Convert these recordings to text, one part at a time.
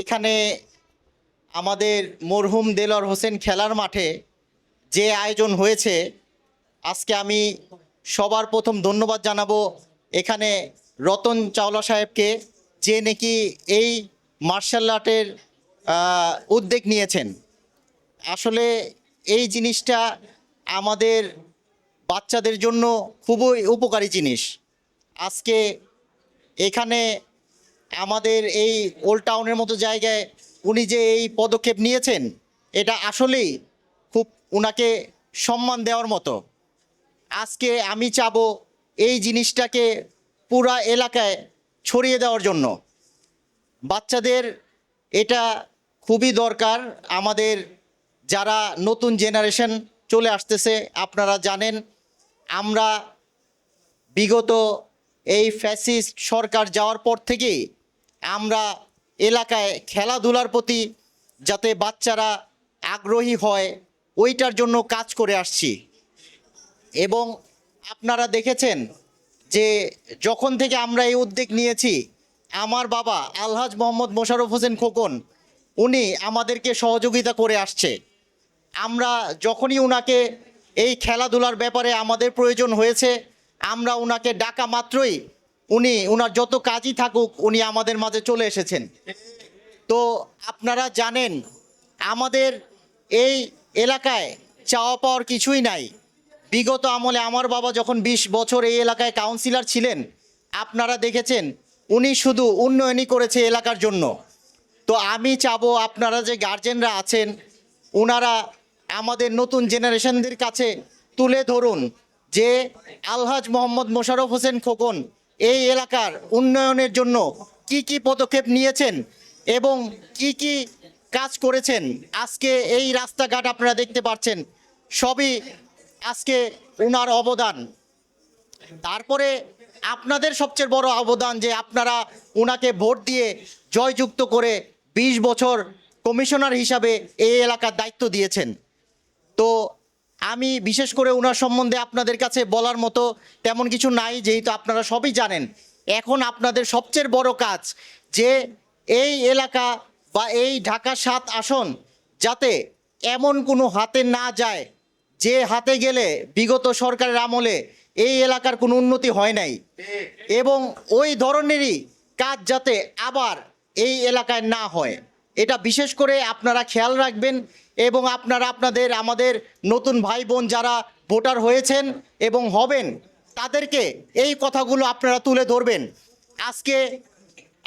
এখানে আমাদের মরহুম দেলর হোসেন খেলার মাঠে যে আয়োজন হয়েছে, আজকে আমি সবার প্রথম ধন্যবাদ জানাব এখানে রতন চাওলা সাহেবকে, যে নাকি এই মার্শাল আর্টের উদ্যোগ নিয়েছেন। আসলে এই জিনিসটা আমাদের বাচ্চাদের জন্য খুবই উপকারী জিনিস। আজকে এখানে আমাদের এই ওল্ড টাউনের মতো জায়গায় উনি যে এই পদক্ষেপ নিয়েছেন, এটা আসলেই খুব উনাকে সম্মান দেওয়ার মতো। আজকে আমি চাবো এই জিনিসটাকে পুরা এলাকায় ছড়িয়ে দেওয়ার জন্য। বাচ্চাদের এটা খুবই দরকার। আমাদের যারা নতুন জেনারেশন চলে আসতেছে, আপনারা জানেন, আমরা বিগত এই ফ্যাসিস্ট সরকার যাওয়ার পর থেকেই আমরা এলাকায় খেলাধুলার প্রতি যাতে বাচ্চারা আগ্রহী হয়, ওইটার জন্য কাজ করে আসছি। এবং আপনারা দেখেছেন যে যখন থেকে আমরা এই উদ্যোগ নিয়েছি, আমার বাবা আলহাজ মোহাম্মদ মোশাররফ হোসেন খোকন, উনি আমাদেরকে সহযোগিতা করে আসছে। আমরা যখনই উনাকে এই খেলাধুলার ব্যাপারে আমাদের প্রয়োজন হয়েছে, আমরা উনাকে ডাকা মাত্রই উনি, উনার যত কাজই থাকুক, উনি আমাদের মাঝে চলে এসেছেন। তো আপনারা জানেন, আমাদের এই এলাকায় চাওয়া পাওয়ার কিছুই নাই। বিগত আমলে আমার বাবা যখন ২০ বছর এই এলাকায় কাউন্সিলর ছিলেন, আপনারা দেখেছেন, উনি শুধু উন্নয়নই করেছে এলাকার জন্য। তো আমি চাবো আপনারা যে গার্জেনরা আছেন ওনারা আমাদের নতুন জেনারেশনদের কাছে তুলে ধরুন যে আলহাজ মোহাম্মদ মোশাররফ হোসেন খোকন এই এলাকার উন্নয়নের জন্য কি কি পদক্ষেপ নিয়েছেন এবং কি কি কাজ করেছেন? আজকে এই রাস্তাঘাট আপনারা দেখতে পাচ্ছেন, সবই আজকে ওনার অবদান। তারপরে আপনাদের সবচেয়ে বড় অবদান যে আপনারা ওনাকে ভোট দিয়ে জয়যুক্ত করে ২০ বছর কমিশনার হিসাবে এই এলাকার দায়িত্ব দিয়েছেন। তো আমি বিশেষ করে ওনার সম্বন্ধে আপনাদের কাছে বলার মতো তেমন কিছু নাই, যেহেতু আপনারা সবই জানেন। এখন আপনাদের সবচেয়ে বড় কাজ যে এই এলাকা বা এই ঢাকা সাত আসন যাতে এমন কোনো হাতে না যায়, যে হাতে গেলে বিগত সরকারের আমলে এই এলাকার কোনো উন্নতি হয় নাই। এবং ওই ধরনেরই কাজ যাতে আবার এই এলাকায় না হয়। এটা বিশেষ করে আপনারা খেয়াল রাখবেন এবং আপনারা আপনাদের, আমাদের নতুন ভাই বোন যারা ভোটার হয়েছেন এবং হবেন, তাদেরকে এই কথাগুলো আপনারা তুলে ধরবেন। আজকে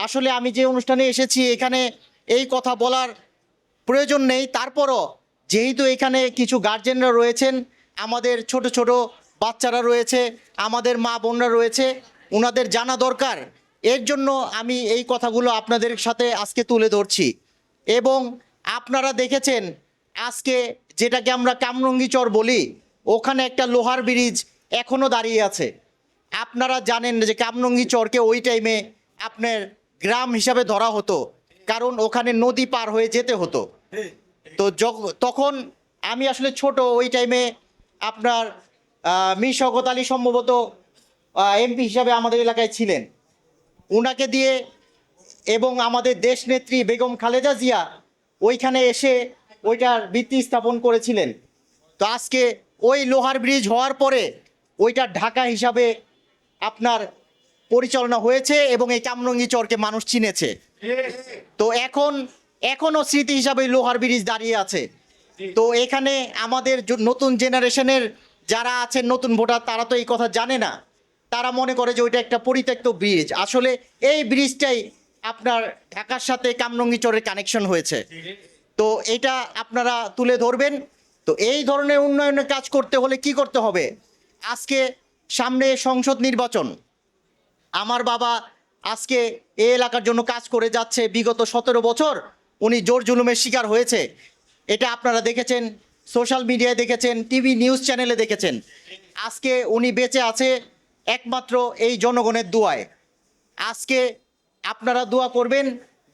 আসলে আমি যে অনুষ্ঠানে এসেছি, এখানে এই কথা বলার প্রয়োজন নেই। তারপরও যেহেতু এখানে কিছু গার্জেনরা রয়েছেন, আমাদের ছোট ছোট বাচ্চারা রয়েছে, আমাদের মা বোনরা রয়েছে ওনাদের জানা দরকার। এর জন্য আমি এই কথাগুলো আপনাদের সাথে আজকে তুলে ধরছি। এবং আপনারা দেখেছেন আজকে যেটাকে আমরা কামরঙ্গি চর বলি ওখানে একটা লোহার ব্রিজ এখনও দাঁড়িয়ে আছে। আপনারা জানেন যে কামরঙ্গি চরকে ওই টাইমে আপনার গ্রাম হিসাবে ধরা হতো কারণ ওখানে নদী পার হয়ে যেতে হতো। তো তখন আমি আসলে ছোট ওই টাইমে আপনার আহ, মীর শওকত আলী সম্ভবত এমপি হিসাবে আমাদের এলাকায় ছিলেন। উনাকে দিয়ে এবং আমাদের দেশনেত্রী বেগম খালেদা জিয়া ওইখানে এসে ওইটার ভিত্তি স্থাপন করেছিলেন। তো আজকে ওই লোহার ব্রিজ হওয়ার পরে ওইটা ঢাকা হিসাবে আপনার পরিচালনা হয়েছে এবং এই কামরঙ্গি চরকে মানুষ চিনেছে। তো এখন, এখনও স্মৃতি হিসাবে লোহার ব্রিজ দাঁড়িয়ে আছে। তো এখানে আমাদের নতুন জেনারেশনের যারা আছেন, নতুন ভোটার, তারা তো এই কথা জানে না। তারা মনে করে যে ওইটা একটা পরিত্যক্ত ব্রিজ। আসলে এই ব্রিজটাই আপনার ঢাকার সাথে কামরঙ্গি চরের কানেকশন হয়েছে। তো এটা আপনারা তুলে ধরবেন। তো এই ধরনের উন্নয়নের কাজ করতে হলে কি করতে হবে? আজকে সামনে সংসদ নির্বাচন। আমার বাবা আজকে এই এলাকার জন্য কাজ করে যাচ্ছে বিগত সতেরো বছর। উনি জোর জুলুমের শিকার হয়েছে। এটা আপনারা দেখেছেন, সোশ্যাল মিডিয়ায় দেখেছেন, টিভি নিউজ চ্যানেলে দেখেছেন। আজকে উনি বেঁচে আছে একমাত্র এই জনগণের দোয়ায়। আজকে আপনারা দোয়া করবেন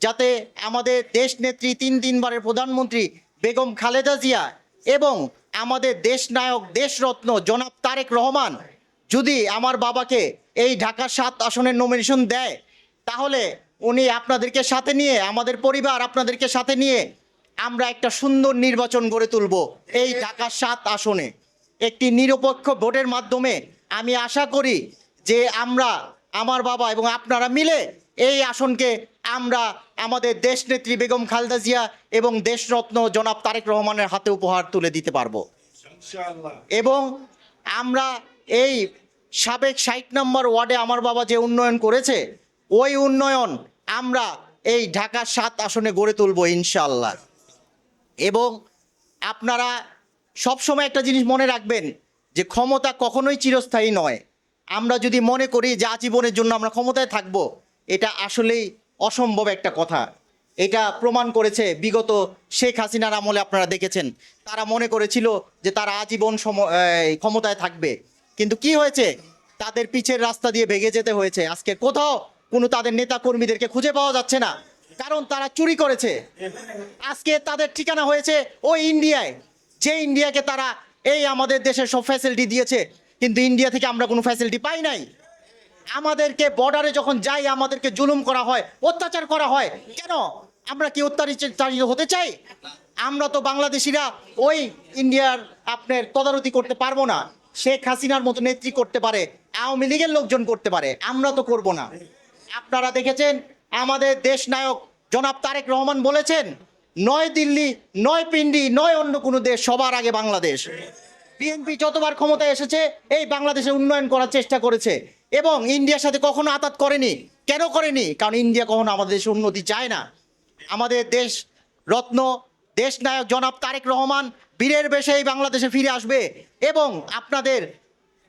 যাতে আমাদের দেশ নেত্রী তিন তিনবারের প্রধানমন্ত্রী বেগম খালেদা জিয়া এবং আমাদের দেশ নায়ক দেশরত্ন জনাব তারেক রহমান যদি আমার বাবাকে এই ঢাকা সাত আসনের নমিনেশন দেয়, তাহলে উনি আপনাদেরকে সাথে নিয়ে, আমাদের পরিবার আপনাদেরকে সাথে নিয়ে আমরা একটা সুন্দর নির্বাচন গড়ে তুলব এই ঢাকা সাত আসনে। একটি নিরপেক্ষ ভোটের মাধ্যমে আমি আশা করি যে আমরা, আমার বাবা এবং আপনারা মিলে এই আসনকে আমরা আমাদের দেশনেত্রী বেগম খালেদা জিয়া এবং দেশরত্ন জনাব তারেক রহমানের হাতে উপহার তুলে দিতে পারব। এবং আমরা এই সাবেক ষাট নম্বর ওয়ার্ডে আমার বাবা যে উন্নয়ন করেছে ওই উন্নয়ন আমরা এই ঢাকা সাত আসনে গড়ে তুলব ইনশাল্লাহ এবং আপনারা সবসময় একটা জিনিস মনে রাখবেন যে ক্ষমতা কখনোই চিরস্থায়ী নয়। আমরা যদি মনে করি যে আজীবনের জন্য আমরা ক্ষমতায় থাকব এটা আসলেই অসম্ভব একটা কথা। এটা প্রমাণ করেছে বিগত শেখ হাসিনার আমলে আপনারা দেখেছেন। তারা মনে করেছিল যে তারা আজীবন সম ক্ষমতায় থাকবে। কিন্তু কি হয়েছে? তাদের পিছের রাস্তা দিয়ে ভেগে যেতে হয়েছে। আজকে কোথাও কোনো তাদের নেতা কর্মীদেরকে খুঁজে পাওয়া যাচ্ছে না। কারণ তারা চুরি করেছে। আজকে তাদের ঠিকানা হয়েছে ওই ইন্ডিয়ায়। যে ইন্ডিয়াকে তারা, এই আমাদের দেশের সব ফ্যাসিলিটি দিয়েছে। কিন্তু ইন্ডিয়া থেকে আমরা কোনো ফ্যাসিলিটি পাই নাই। আমাদেরকে বর্ডারে যখন যাই, আমাদেরকে জুলুম করা হয়, অত্যাচার করা হয়, কেন? আমরা কি অত্যাচারিত হতে চাই? আমরা তো বাংলাদেশিরা ওই ইন্ডিয়ার আপনার তদারতি করতে পারব না। শেখ হাসিনার মতো নেত্রী করতে পারে, আওয়ামী লীগের লোকজন করতে পারে, আমরা তো করব না। আপনারা দেখেছেন, আমাদের দেশ নায়ক জনাব তারেক রহমান বলেছেন, নয় দিল্লি, নয় পিন্ডি, নয় অন্য কোনো দেশ, সবার আগে বাংলাদেশ। বিএনপি যতবার ক্ষমতায় এসেছে, এই বাংলাদেশে উন্নয়ন করার চেষ্টা করেছে। এবং ইন্ডিয়ার সাথে কখনো আতাত করেনি। কেন করেনি? কারণ ইন্ডিয়া কখনো আমাদের দেশে উন্নতি চায় না। আমাদের দেশ রত্ন, দেশ নায়ক জনাব তারেক রহমান বীরের বেশে এই বাংলাদেশে ফিরে আসবে এবং আপনাদের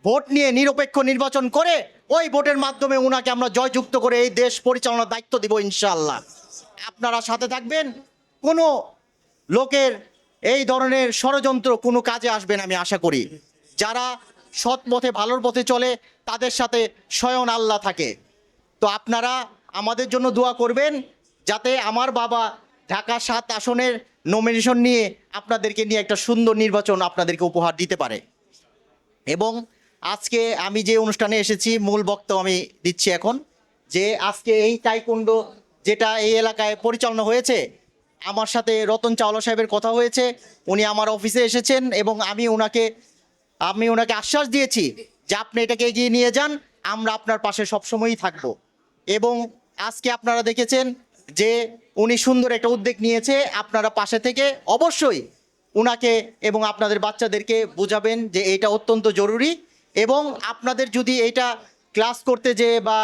ভোট নিয়ে নিরপেক্ষ নির্বাচন করে ওই ভোটের মাধ্যমে ওনাকে আমরা জয়যুক্ত করে এই দেশ পরিচালনার দায়িত্ব দিব ইনশাল্লাহ আপনারা সাথে থাকবেন। কোনো লোকের এই ধরনের ষড়যন্ত্র কোনো কাজে আসবেন আমি আশা করি। যারা সৎ পথে, ভালোর পথে চলে, তাদের সাথে স্বয়ং আল্লাহ থাকে। তো আপনারা আমাদের জন্য দোয়া করবেন, যাতে আমার বাবা ঢাকা সাত আসনের নমিনেশন নিয়ে আপনাদেরকে নিয়ে একটা সুন্দর নির্বাচন আপনাদেরকে উপহার দিতে পারে। এবং আজকে আমি যে অনুষ্ঠানে এসেছি, মূল বক্তব্য আমি দিচ্ছি এখন, যে আজকে এই তাইকুণ্ড যেটা এই এলাকায় পরিচালনা হয়েছে আমার সাথে রতন চাওলা সাহেবের কথা হয়েছে। উনি আমার অফিসে এসেছেন এবং আমি ওনাকে আমি ওনাকে আশ্বাস দিয়েছি যে আপনি এটাকে এগিয়ে নিয়ে যান, আমরা আপনার পাশে সবসময়ই থাকব। এবং আজকে আপনারা দেখেছেন যে উনি সুন্দর একটা উদ্যোগ নিয়েছে, আপনারা পাশে থেকে অবশ্যই উনাকে এবং আপনাদের বাচ্চাদেরকে বোঝাবেন যে এটা অত্যন্ত জরুরি এবং আপনাদের যদি এটা ক্লাস করতে যে বা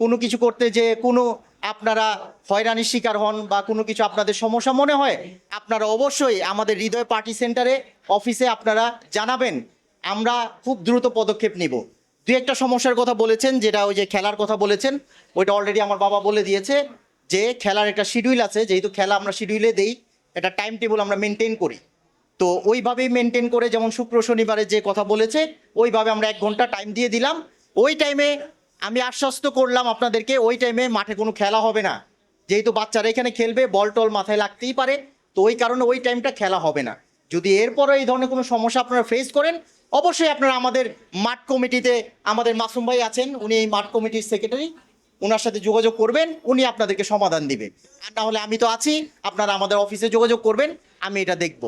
কোনো কিছু করতে যে কোনো আপনারা হয়রানির শিকার হন বা কোনো কিছু আপনাদের সমস্যা মনে হয়, আপনারা অবশ্যই আমাদের হৃদয় পার্টি সেন্টারে, অফিসে আপনারা জানাবেন। আমরা খুব দ্রুত পদক্ষেপ নিব। দু একটা সমস্যার কথা বলেছেন, যেটা ওই যে খেলার কথা বলেছেন, ওইটা অলরেডি আমার বাবা বলে দিয়েছে যে খেলার একটা শিডিউল আছে, যেহেতু খেলা আমরা শিডিউলে দেই, একটা টাইম টেবিল আমরা মেনটেন করি। তো ওইভাবেই মেনটেন করে, যেমন শুক্র শনিবারে যে কথা বলেছে, ওইভাবে আমরা এক ঘণ্টা টাইম দিয়ে দিলাম। ওই টাইমে আমি আশ্বস্ত করলাম আপনাদেরকে ওই টাইমে মাঠে কোনো খেলা হবে না। যেহেতু বাচ্চারা এখানে খেলবে, বল টল মাথায় লাগতেই পারে, তো ওই কারণে ওই টাইমটা খেলা হবে না। যদি এরপরে এই ধরনের কোনো সমস্যা আপনারা ফেস করেন, অবশ্যই আপনারা আমাদের মাঠ কমিটিতে, আমাদের মাসুম ভাই আছেন, উনি এই মাঠ কমিটির সেক্রেটারি ওনার সাথে যোগাযোগ করবেন, উনি আপনাদেরকে সমাধান দিবেন আর না হলে আমি তো আছি, আপনারা আমাদের অফিসে যোগাযোগ করবেন, আমি এটা দেখব।